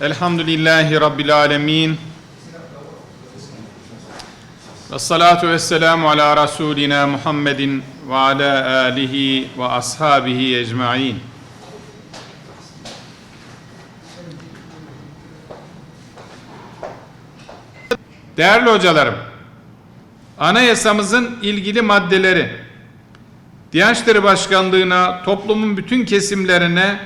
Elhamdülillahi Rabbil alemin. Ve salatu ve selamu ala Resulina Muhammedin ve ala alihi ve ashabihi ecma'in. Değerli hocalarım, anayasamızın ilgili maddeleri, Diyanet Başkanlığı'na, toplumun bütün kesimlerine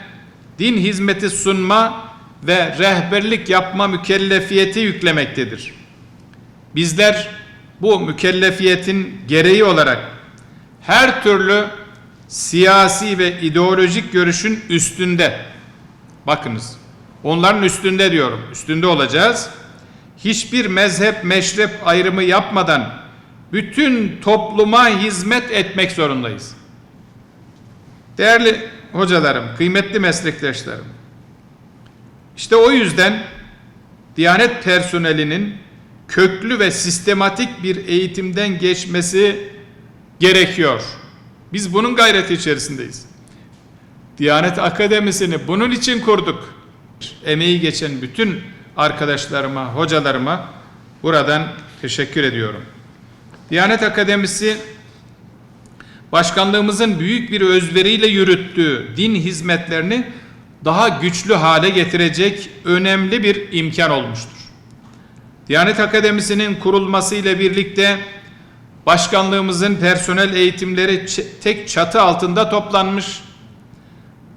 din hizmeti sunma ve rehberlik yapma mükellefiyeti yüklemektedir. Bizler bu mükellefiyetin gereği olarak her türlü siyasi ve ideolojik görüşün üstünde, bakınız onların üstünde diyorum, üstünde olacağız. Hiçbir mezhep, meşrep ayrımı yapmadan bütün topluma hizmet etmek zorundayız. Değerli hocalarım, kıymetli meslektaşlarım, işte o yüzden Diyanet personelinin köklü ve sistematik bir eğitimden geçmesi gerekiyor. Biz bunun gayreti içerisindeyiz. Diyanet Akademisi'ni bunun için kurduk. Emeği geçen bütün arkadaşlarıma, hocalarıma buradan teşekkür ediyorum. Diyanet Akademisi başkanlığımızın büyük bir özveriyle yürüttüğü din hizmetlerini daha güçlü hale getirecek önemli bir imkan olmuştur. Diyanet Akademisi'nin kurulması ile birlikte başkanlığımızın personel eğitimleri tek çatı altında toplanmış.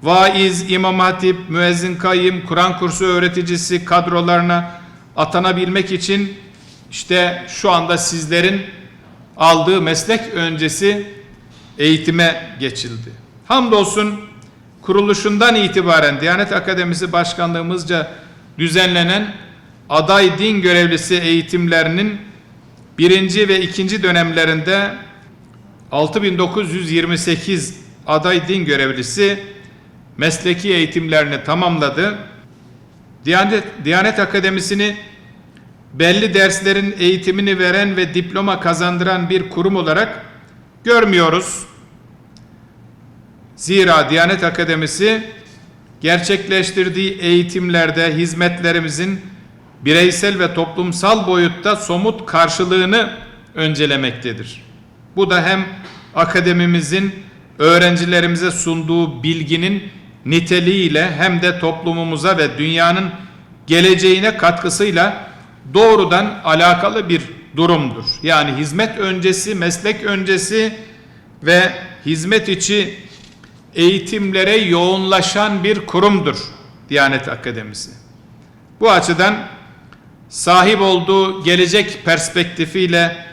Vaiz, İmam Hatip, müezzin kayyım, Kur'an kursu öğreticisi kadrolarına atanabilmek için işte şu anda sizlerin aldığı meslek öncesi eğitime geçildi. Hamdolsun kuruluşundan itibaren Diyanet Akademisi Başkanlığımızca düzenlenen aday din görevlisi eğitimlerinin birinci ve ikinci dönemlerinde 6928 aday din görevlisi mesleki eğitimlerini tamamladı. Diyanet, Diyanet Akademisi'ni belli derslerin eğitimini veren ve diploma kazandıran bir kurum olarak görmüyoruz. Zira Diyanet Akademisi gerçekleştirdiği eğitimlerde hizmetlerimizin bireysel ve toplumsal boyutta somut karşılığını öncelemektedir. Bu da hem akademimizin öğrencilerimize sunduğu bilginin niteliğiyle hem de toplumumuza ve dünyanın geleceğine katkısıyla doğrudan alakalı bir durumdur. Yani hizmet öncesi, meslek öncesi ve hizmet içi eğitimlere yoğunlaşan bir kurumdur Diyanet Akademisi. Bu açıdan sahip olduğu gelecek perspektifiyle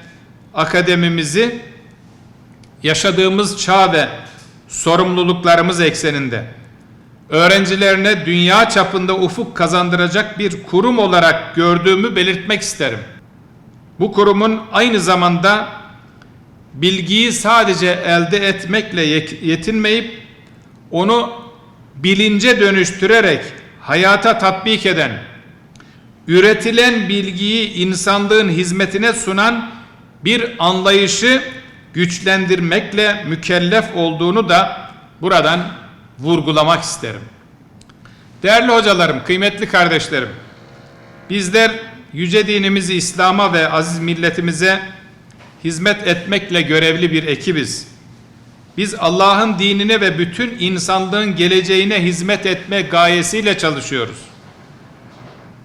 akademimizi yaşadığımız çağ ve sorumluluklarımız ekseninde öğrencilerine dünya çapında ufuk kazandıracak bir kurum olarak gördüğümü belirtmek isterim. Bu kurumun aynı zamanda bilgiyi sadece elde etmekle yetinmeyip onu bilince dönüştürerek hayata tatbik eden, üretilen bilgiyi insanlığın hizmetine sunan bir anlayışı güçlendirmekle mükellef olduğunu da buradan vurgulamak isterim. Değerli hocalarım, kıymetli kardeşlerim, bizler yüce dinimizi İslam'a ve aziz milletimize hizmet etmekle görevli bir ekibiz. Biz Allah'ın dinine ve bütün insanlığın geleceğine hizmet etme gayesiyle çalışıyoruz.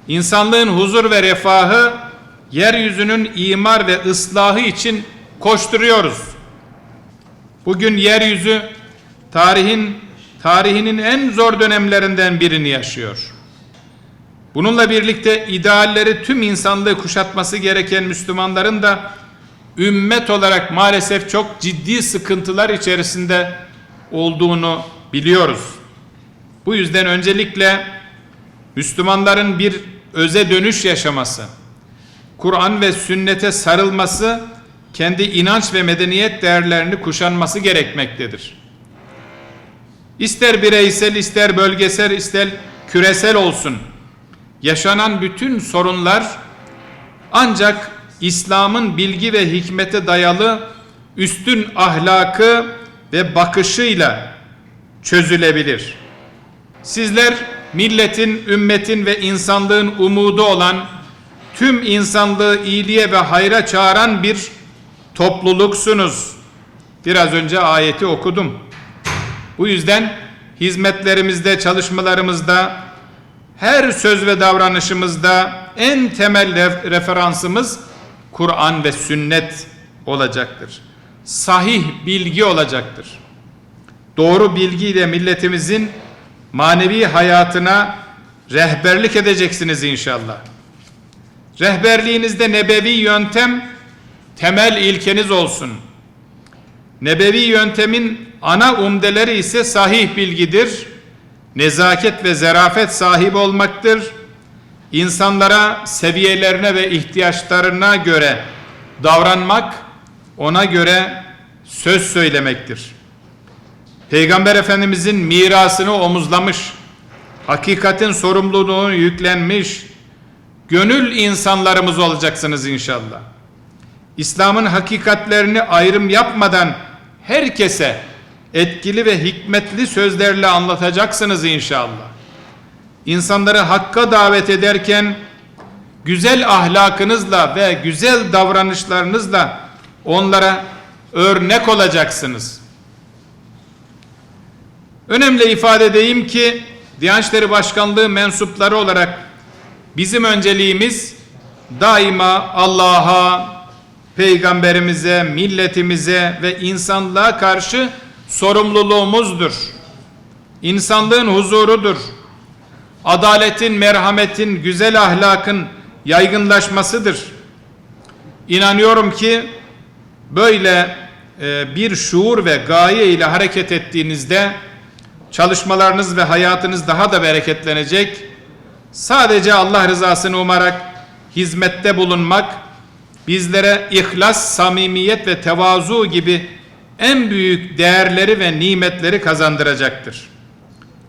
İnsanlığın huzur ve refahı, yeryüzünün imar ve ıslahı için koşturuyoruz. Bugün yeryüzü tarihin tarihinin en zor dönemlerinden birini yaşıyor. Bununla birlikte idealleri tüm insanlığı kuşatması gereken Müslümanların da ümmet olarak maalesef çok ciddi sıkıntılar içerisinde olduğunu biliyoruz. Bu yüzden öncelikle Müslümanların bir öze dönüş yaşaması, Kur'an ve sünnete sarılması, kendi inanç ve medeniyet değerlerini kuşanması gerekmektedir. İster bireysel, ister bölgesel, ister küresel olsun. Yaşanan bütün sorunlar ancak İslam'ın bilgi ve hikmete dayalı üstün ahlakı ve bakışıyla çözülebilir. Sizler milletin, ümmetin ve insanlığın umudu olan, tüm insanlığı iyiliğe ve hayra çağıran bir topluluksunuz. Biraz önce ayeti okudum. Bu yüzden hizmetlerimizde, çalışmalarımızda, her söz ve davranışımızda en temel ref- referansımız Kur'an ve sünnet olacaktır. Sahih bilgi olacaktır. Doğru bilgiyle milletimizin manevi hayatına rehberlik edeceksiniz inşallah. Rehberliğinizde nebevi yöntem temel ilkeniz olsun. Nebevi yöntemin ana umdeleri ise sahih bilgidir, nezaket ve zerafet sahibi olmaktır. İnsanlara seviyelerine ve ihtiyaçlarına göre davranmak, ona göre söz söylemektir. Peygamber Efendimizin mirasını omuzlamış, hakikatin sorumluluğunu yüklenmiş, gönül insanlarımız olacaksınız inşallah. İslam'ın hakikatlerini ayrım yapmadan herkese etkili ve hikmetli sözlerle anlatacaksınız inşallah. İnsanları hakka davet ederken güzel ahlakınızla ve güzel davranışlarınızla onlara örnek olacaksınız. Önemli ifade edeyim ki Diyanet İşleri Başkanlığı mensupları olarak bizim önceliğimiz daima Allah'a, peygamberimize, milletimize ve insanlığa karşı sorumluluğumuzdur. İnsanlığın huzurudur. Adaletin, merhametin, güzel ahlakın yaygınlaşmasıdır. İnanıyorum ki böyle e, bir şuur ve gaye ile hareket ettiğinizde çalışmalarınız ve hayatınız daha da bereketlenecek. Sadece Allah rızasını umarak hizmette bulunmak bizlere ihlas, samimiyet ve tevazu gibi en büyük değerleri ve nimetleri kazandıracaktır.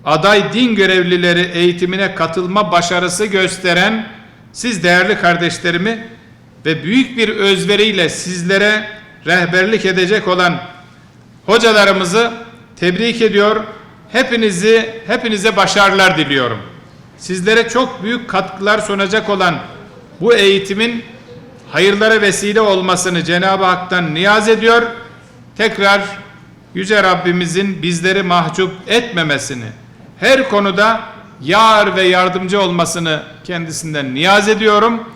Aday din görevlileri eğitimine katılma başarısı gösteren siz değerli kardeşlerimi ve büyük bir özveriyle sizlere rehberlik edecek olan hocalarımızı tebrik ediyor. Hepinizi hepinize başarılar diliyorum. Sizlere çok büyük katkılar sunacak olan bu eğitimin hayırlara vesile olmasını Cenab-ı Hak'tan niyaz ediyor. Tekrar Yüce Rabbimizin bizleri mahcup etmemesini, her konuda yar ve yardımcı olmasını kendisinden niyaz ediyorum.